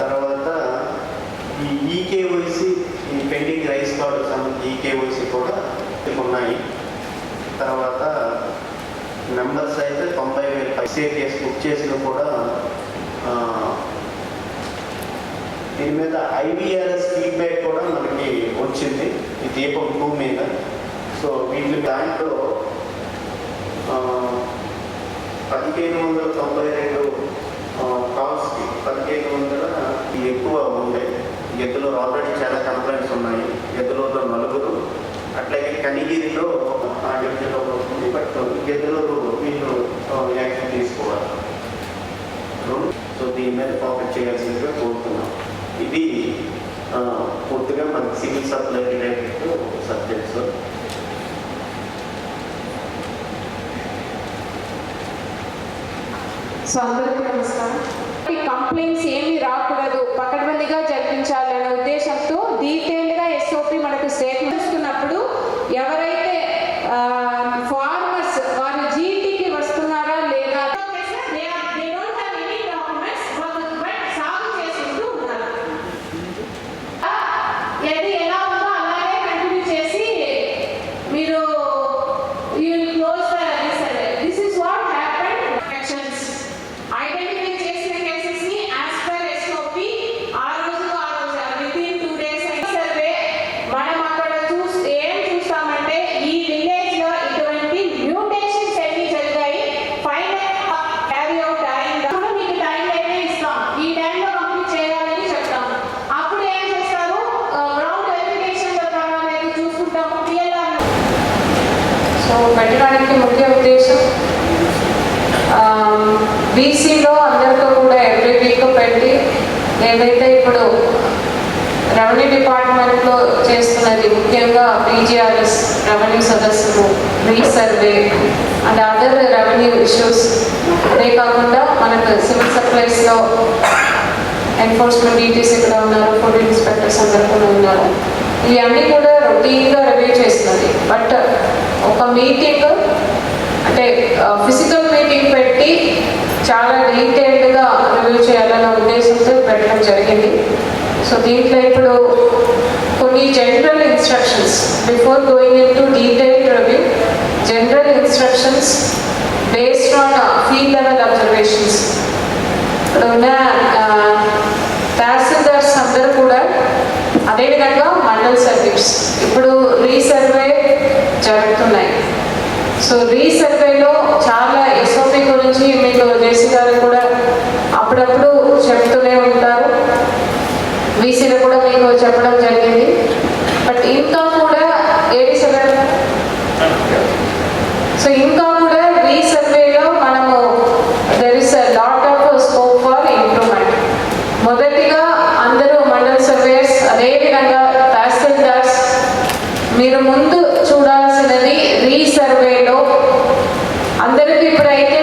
తర్వాత ఈ ఈకేవైసీ ఈ పెండింగ్ రైస్ కార్డు సంబంధించి ఈకేవైసీ కూడా ఉన్నాయి. తర్వాత నెంబర్స్ అయితే తొంభై వేలు సేవ్ బుక్ చేసిన కూడా దీని మీద ఐవీఆర్ఎస్ ఫీడ్బ్యాక్ కూడా మనకి వచ్చింది. ఈ దీపం టూ మీద. సో వీటి దాంట్లో పదిహేను వందల తొంభై రెండు కాల్స్కి పదిహేను వందల ఎక్కువ ఉండే ఎద్దులో ఆల్రెడీ చాలా కంప్లైంట్స్ ఉన్నాయి. ఎద్దులలో నలుగురు అట్లాగే కనిగిరిలో డివిజన్లో ఉంది బట్ ఎద్దులో వీళ్ళు యాక్షన్ తీసుకోవాలి. సో దీని మీద ఫోకస్ చేయాల్సిందిగా కోరుతున్నాం. ఇది పూర్తిగా మనకి civil supply related subjects so అందరికీ నమస్కారం. ఈ కంప్లైంట్స్ ఏమీ రాకూడదు. పకడ్బందీగా జరిపించాలనే ఉద్దేశంతో డీటెయిల్గా ఎస్ఓపి మనకు స్టేట్మెంట్ ఇస్తున్నప్పుడు ఎవరైతే చేయడానికి ముఖ్య ఉద్దేశం బీసీలో అందరితో కూడా ఎవ్రీ వీక్ పెట్టి ఏదైతే ఇప్పుడు రెవెన్యూ డిపార్ట్మెంట్లో చేస్తున్నది ముఖ్యంగా పీజీఆర్ఎస్ రెవెన్యూ సదస్సులు resurvey and other revenue issues అదే కాకుండా మనకు సివిల్ సప్లైస్లో ఎన్ఫోర్స్మెంట్ డీటీసీ ఇక్కడ ఉన్నారు ఫుడ్ ఇన్స్పెక్టర్స్ అందరు కూడా ఉన్నారు. ఇవన్నీ కూడా రొటీన్గా రివ్యూ చేస్తున్నది. బట్ ఒక మీటింగ్ అంటే ఫిజికల్ మీటింగ్ పెట్టి చాలా డీటెయిల్డ్గా రివ్యూ చేయాలన్న ఉద్దేశంతో పెట్టడం జరిగింది. సో దీంట్లో ఇప్పుడు కొన్ని general instructions before going into detail review general instructions based on field level observations ఇక్కడ ఉన్న తహసీల్దార్స్ అందరూ కూడా అదేవిధంగా మండల్ సర్వీస్ ఇప్పుడు రీసర్వే జరుగుతున్నాయి సో రీసర్వేలో చాలా ఎస్ఓపి గురించి మీకు జేసీ గారు కూడా అప్పుడప్పుడు చెప్తూనే ఉంటారు. వీసీలో కూడా మీకు చెప్పడం జరిగింది. బట్ ఇంకా కూడా ఏడి సో ఇంకా కూడా రీసర్వేలో మనము there is a lot of scope for improvement మొదటిగా అందరూ మండల్ సర్వేస్ అదేవిధంగా తహసీల్దార్స్ మీరు ముందు చూడాల్సినది రీసర్వేలో అందరికీ ఇప్పుడు అయితే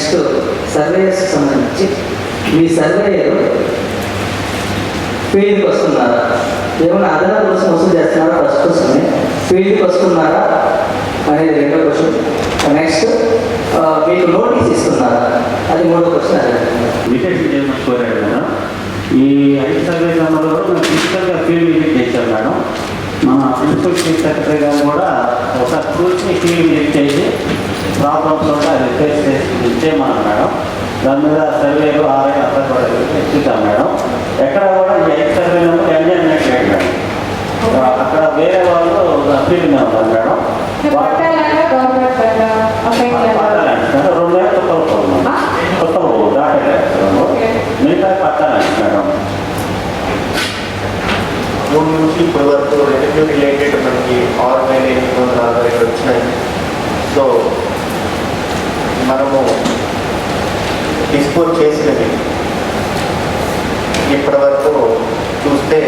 నెక్స్ట్ సర్వేస్కి సంబంధించి మీ సర్వేయర్ ఫీల్డ్కి వస్తున్నారా? ఏమైనా అదనపు కోసం వసూలు చేస్తున్నారా? ఫస్ట్ క్వశ్చన్ ఫీల్డ్కి వస్తున్నారా? అనేది రెండో క్వశ్చన్. నెక్స్ట్ మీకు నోటీస్ ఇస్తున్నారా? అది మూడో క్వశ్చన్ మేడం ఈ ఐదు సర్వే నెంబర్లో మేము ఫిజికల్గా ఫీల్డ్ విజిట్ చేశాం మేడం. మన ప్రిన్సిపల్ చీఫ్ సెక్రటరీ గారు కూడా ఒక క్రూచ్ని ఫీల్డ్ విజిట్ చేసి ప్రాబ్లమ్స్ కూడా రిపేర్ చేసి చేయమన్నారు మేడం. దాని మీద సర్వేలు ఆర్ఐ అంతా కూడా ఇచ్చుతాం మేడం. ఎక్కడ కూడా ఈ ఐదు సర్వే నెంబర్ ఎంజాయ్మెంట్ లేదు మేడం. అక్కడ వేరే వాళ్ళు ఫీల్డ్ మీద ఉన్నారు మేడం. రెండు వేల కొత్త మిగతా పట్టాలండి మేడం. నుంచి ఇప్పటి వరకు రెవెన్యూ రిలేటెడ్ మనకి ఆరు వేల ఎనిమిది వందల అరవై ఐదు వచ్చినాయి. సో డిస్పోజ్ చేసినవి ఇప్పటి వరకు చూస్తే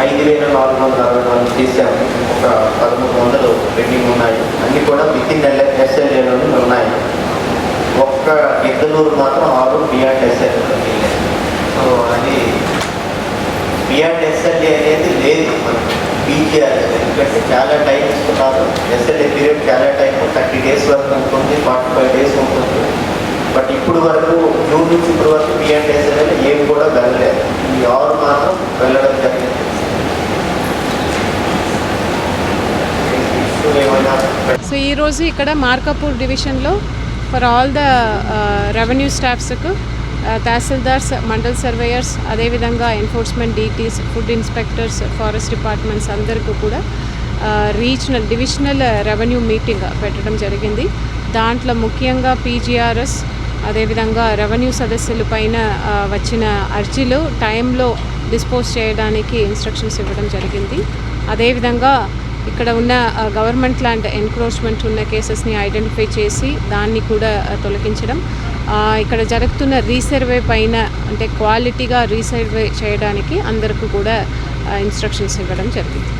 ఐదు వేల నాలుగు వందల అరవై నాలుగు తీసాము ఒక పదమూడు వందలు పెండింగ్ ఉన్నాయి. అన్నీ కూడా విత్ ఇన్ ఎస్ఎల్ఏలోనే ఉన్నాయి. ఒక్క ఎద్దలూరు మాత్రం ఆరు బియాండ్ సో అది బియాండ్ ఎస్ఎల్ఏ అనేది లేదు మనకి. పీజీఆర్ ఎందుకంటే చాలా టైం ఇస్తున్నారు ఎస్ఎల్ఏ పీరియడ్ చాలా టైం థర్టీ డేస్ వరకు ఉంటుంది. ఫార్టీ ఫైవ్ డేస్ ఉంటుంది. బట్ ఇప్పుడు వరకు జూన్ నుంచి ఇప్పుడు వరకు పిఎండ్ ఎస్ఎల్ఏ ఏం కూడా వెళ్ళలేదు. ఈ ఆరు మాత్రం వెళ్ళడం జరిగింది. సో ఈరోజు ఇక్కడ మార్కాపూర్ డివిజన్లో ఫర్ ఆల్ ద రెవెన్యూ స్టాఫ్స్కు తహసీల్దార్స్ మండల్ సర్వేయర్స్ అదేవిధంగా enforcement DTs food inspectors forest departments అందరికీ కూడా రీజనల్ డివిజనల్ రెవెన్యూ మీటింగ్ పెట్టడం జరిగింది. దాంట్లో ముఖ్యంగా పీజీఆర్ఎస్ అదేవిధంగా రెవెన్యూ సదస్సుల పైన వచ్చిన అర్జీలు టైంలో డిస్పోజ్ చేయడానికి ఇన్స్ట్రక్షన్స్ ఇవ్వడం జరిగింది. అదేవిధంగా ఇక్కడ ఉన్న గవర్నమెంట్ ల్యాండ్ ఎన్క్రోచ్మెంట్ ఉన్న కేసెస్ని ఐడెంటిఫై చేసి దాన్ని కూడా తొలగించడం. ఇక్కడ జరుగుతున్న రీసర్వే పైన అంటే క్వాలిటీగా రీసర్వే చేయడానికి అందరికీ కూడా ఇన్స్ట్రక్షన్స్ ఇవ్వడం జరిగింది.